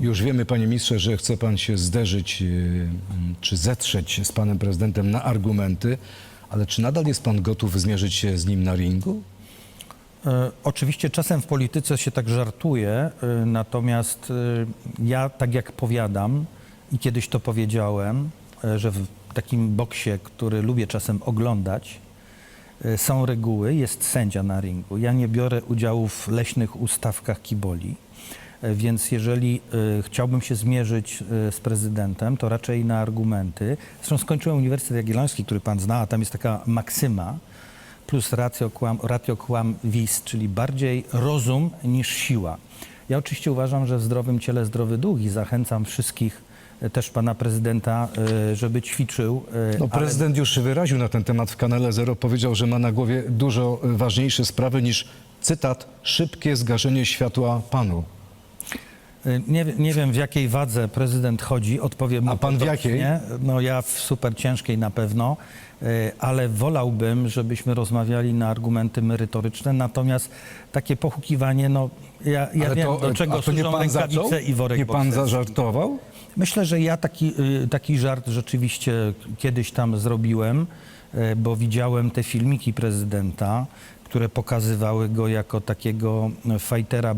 Już wiemy, panie ministrze, że chce pan się zderzyć y, czy zetrzeć z panem prezydentem na argumenty, ale czy nadal jest pan gotów zmierzyć się z nim na ringu? E, Oczywiście czasem w polityce się tak żartuje, e, natomiast e, ja tak jak powiadam i kiedyś to powiedziałem, że w takim boksie, który lubię czasem oglądać, są reguły, jest sędzia na ringu. Ja nie biorę udziału w leśnych ustawkach kiboli, więc jeżeli e, chciałbym się zmierzyć e, z prezydentem, to raczej na argumenty. Zresztą skończyłem Uniwersytet Jagielloński, który pan zna, a tam jest taka maksyma, plus ratio quam, ratio quam vis, czyli bardziej rozum niż siła. Ja oczywiście uważam, że w zdrowym ciele zdrowy duch i zachęcam wszystkich, e, też pana prezydenta, żeby ćwiczył. No, ale- prezydent już się wyraził na ten temat w kanale Zero. Powiedział, że ma na głowie dużo ważniejsze sprawy niż, cytat, szybkie zgaszenie światła panu. Y, Nie, nie wiem, w jakiej wadze prezydent chodzi, odpowiem mu A pan w jakiej? No ja w super ciężkiej na pewno, y, ale wolałbym, żebyśmy rozmawiali na argumenty merytoryczne, natomiast takie pochukiwanie, no ja, ja Ale wiem, do czego a to nie służą pan rękawice i worek Nie pan bokserski. zażartował? Myślę, że ja taki, y, taki żart rzeczywiście kiedyś tam zrobiłem, y, bo widziałem te filmiki prezydenta, które pokazywały go jako takiego y, fajtera